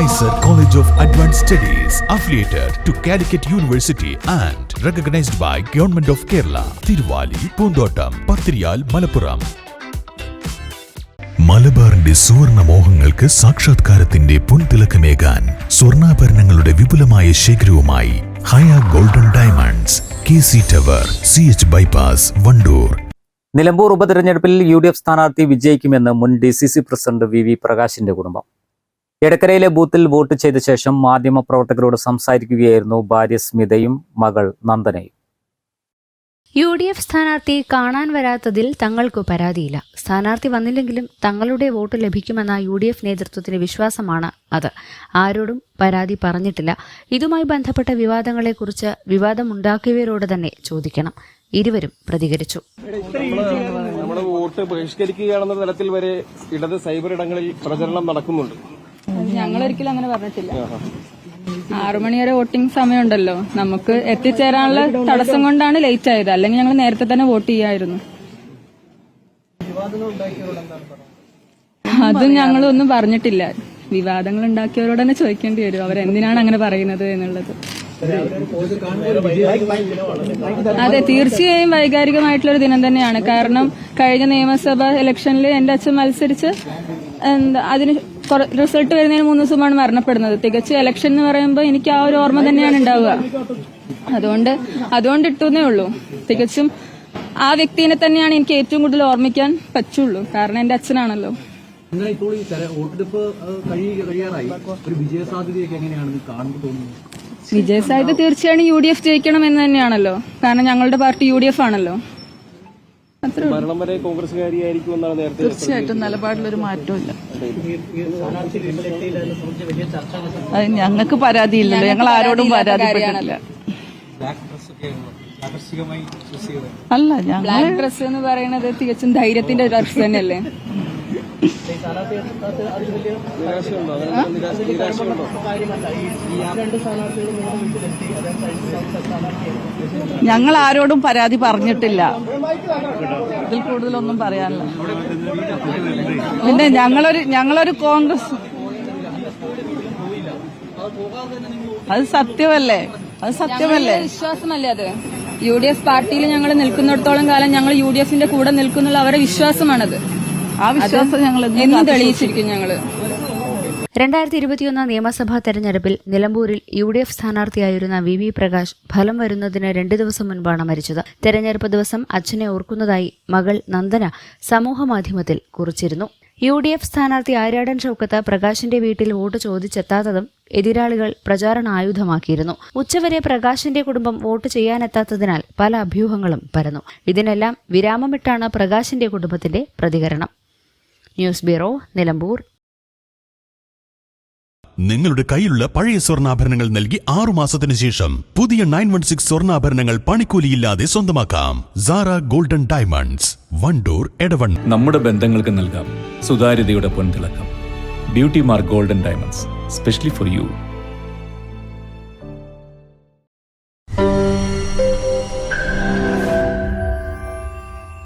Nicer college of advance studies affiliated to Calicut university and recognised by government of Kerala Thiruvali Poonthottam Pathiriyal Malappuram മലബാറിന്റെ സുവർണ മോഹങ്ങൾക്ക് സാക്ഷാത്കാരത്തിന്റെ പൊൻതിളക്കമേകാൻ സ്വർണാഭരണങ്ങളുടെ വിപുലമായ ശേഖരവുമായി Haya golden diamonds K C tower C H bypass Wandoor. Nilambur ഉപതെരഞ്ഞെടുപ്പിൽ U D F സ്ഥാനാർത്ഥി വിജയിക്കുമെന്ന് മുൻ D C C president V V പ്രകാശിന്റെ കുടുംബം. എടക്കരയിലെ ബൂത്തിൽ വോട്ട് ചെയ്ത ശേഷം മാധ്യമപ്രവർത്തകരോട് സംസാരിക്കുകയായിരുന്നു ഭാര്യ സ്മിതയും മകൾ നന്ദനയും. യു ഡി എഫ് സ്ഥാനാർത്ഥി കാണാൻ വരാത്തതിൽ തങ്ങൾക്ക് പരാതിയില്ല. സ്ഥാനാർത്ഥി വന്നില്ലെങ്കിലും തങ്ങളുടെ വോട്ട് ലഭിക്കുമെന്ന യു ഡി എഫ് നേതൃത്വത്തിന് വിശ്വാസമാണ് അത്. ആരോടും പരാതി പറഞ്ഞിട്ടില്ല. ഇതുമായി ബന്ധപ്പെട്ട വിവാദങ്ങളെക്കുറിച്ച് വിവാദമുണ്ടാക്കിയവരോട് തന്നെ ചോദിക്കണം. ഇരുവരും പ്രതികരിച്ചു. നമ്മുടെ വോട്ട് ബഹിഷ്കരിക്കുകയാണെന്ന തലത്തിൽ വരെ ഇടത് സൈബർ ഇടങ്ങളിൽ പ്രചരണം നടക്കുന്നുണ്ട്. ഞങ്ങൾ ഒരിക്കലും അങ്ങനെ പറഞ്ഞിട്ടില്ല. ആറുമണി വരെ വോട്ടിംഗ് സമയമുണ്ടല്ലോ. നമുക്ക് എത്തിച്ചേരാനുള്ള തടസ്സം കൊണ്ടാണ് ലേറ്റ് ആയത് അല്ലെങ്കിൽ ഞങ്ങൾ നേരത്തെ തന്നെ വോട്ട് ചെയ്യായിരുന്നു. അതും ഞങ്ങളൊന്നും പറഞ്ഞിട്ടില്ല. വിവാദങ്ങൾ ഉണ്ടാക്കിയവരോട് തന്നെ ചോദിക്കേണ്ടി വരും. അവരെന്തിനാണ് അങ്ങനെ പറയുന്നത് എന്നുള്ളത്. അതെ തീർച്ചയായും വൈകാരികമായിട്ടുള്ള ഒരു ദിനം തന്നെയാണ്. കാരണം കഴിഞ്ഞ നിയമസഭാ ഇലക്ഷനിൽ എന്റെ അച്ഛൻ മത്സരിച്ച് എന്താ അതിന് റിസൾട്ട് വരുന്നതിന് മൂന്ന് ദിവസമാണ് മരണപ്പെടുന്നത്. തികച്ച ഇലക്ഷൻ എന്ന് പറയുമ്പോൾ എനിക്ക് ആ ഒരു ഓർമ്മ തന്നെയാണ് ഉണ്ടാവുക. അതുകൊണ്ട് അതുകൊണ്ട് ഇട്ടുന്നേ ഉള്ളൂ. തികച്ചും ആ വ്യക്തിനെ തന്നെയാണ് എനിക്ക് ഏറ്റവും കൂടുതൽ ഓർമ്മിക്കാൻ പറ്റുള്ളൂ. കാരണം എന്റെ അച്ഛനാണല്ലോ. എന്നാൽ ഇപ്പോൾ ഈ തെര- വോട്ടെടുപ്പ് കഴിയ കഴിയാറായി. ഒരു വിജയസാധ്യതയൊക്കെ എങ്ങനെയാണ് ഇത് കാണുമ്പോൾ തോന്നുന്നത് വിജയസാധ്യത തീർച്ചയായും യു ഡി എഫ് ജയിക്കണം എന്ന് തന്നെയാണല്ലോ. കാരണം ഞങ്ങളുടെ പാർട്ടി യു ഡി എഫ് ആണല്ലോ. മരണം വരെ കോൺഗ്രസ്സുകാരിയായിരിക്കും എന്നാണ് നേരത്തെ തീർച്ചയായിട്ടും നിലപാടിലൊരു മാറ്റമില്ല അത്. ഞങ്ങൾക്ക് പരാതിയില്ലല്ലോ. ഞങ്ങൾ ആരോടും പരാതിപ്പെട്ടിട്ടില്ല. അല്ല ഞങ്ങൾ ബ്ലാക്ക് ഡ്രസ് എന്ന് പറയുന്നത് തികച്ചും ധൈര്യത്തിന്റെ ഒരു ഡ്രസ് തന്നെയല്ലേ? ഞങ്ങൾ ആരോടും പരാതി പറഞ്ഞിട്ടില്ല. ഇതിൽ കൂടുതലൊന്നും പറയാനില്ല. പിന്നെ ഞങ്ങളൊരു ഞങ്ങളൊരു കോൺഗ്രസ് അത് സത്യമല്ലേ? അത് സത്യമല്ലേ? വിശ്വാസമല്ലേ അത്? യു ഡി എഫ് പാർട്ടിയിൽ ഞങ്ങൾ നിൽക്കുന്നിടത്തോളം കാലം ഞങ്ങൾ യു ഡി എഫിന്റെ കൂടെ നിൽക്കുന്നുള്ള അവരുടെ വിശ്വാസമാണത്. ആ വിശ്വാസം ഞങ്ങൾ എന്നും എന്നും കാത്തു തെളിയിച്ചിരിക്കും ഞങ്ങൾ. രണ്ടായിരത്തി ഇരുപത്തിയൊന്ന് നിയമസഭാ തെരഞ്ഞെടുപ്പിൽ നിലമ്പൂരിൽ യു ഡി എഫ് സ്ഥാനാർത്ഥിയായിരുന്ന വി വി പ്രകാശ് ഫലം വരുന്നതിന് രണ്ടു ദിവസം മുൻപാണ് മരിച്ചത്. തെരഞ്ഞെടുപ്പ് ദിവസം അച്ഛനെ ഓർക്കുന്നതായി മകൾ നന്ദന സമൂഹമാധ്യമത്തിൽ കുറിച്ചിരുന്നു. യു ഡി എഫ് സ്ഥാനാർത്ഥി ആര്യാടൻ ഷൌക്കത്ത് പ്രകാശിന്റെ വീട്ടിൽ വോട്ട് ചോദിച്ചെത്താത്തതും എതിരാളികൾ പ്രചാരണ ആയുധമാക്കിയിരുന്നു. ഉച്ചവരെ പ്രകാശിന്റെ കുടുംബം വോട്ട് ചെയ്യാനെത്താത്തതിനാൽ പല അഭ്യൂഹങ്ങളും പരന്നു. ഇതിനെല്ലാം വിരാമമിട്ടാണ് പ്രകാശിന്റെ കുടുംബത്തിന്റെ പ്രതികരണം. News bureau Nilambur. നിങ്ങളുടെ കയ്യിലുള്ള പഴയ സ്വർണാഭരണങ്ങൾ നൽകി ആറു മാസത്തിന് ശേഷം പുതിയ നയൻ വൺ സിക്സ് സ്വർണാഭരണങ്ങൾ പണിക്കൂലിയില്ലാതെ സ്വന്തമാക്കാം. സാറ ഗോൾഡൻ ഡയമണ്ട്സ് വണ്ടൂർ എടവൺ നമ്മുടെ ബന്ധങ്ങൾക്ക് നൽകാം. സുതാര്യതയുടെ പൊൻതിളക്കം. Beauty mark golden diamonds specially for you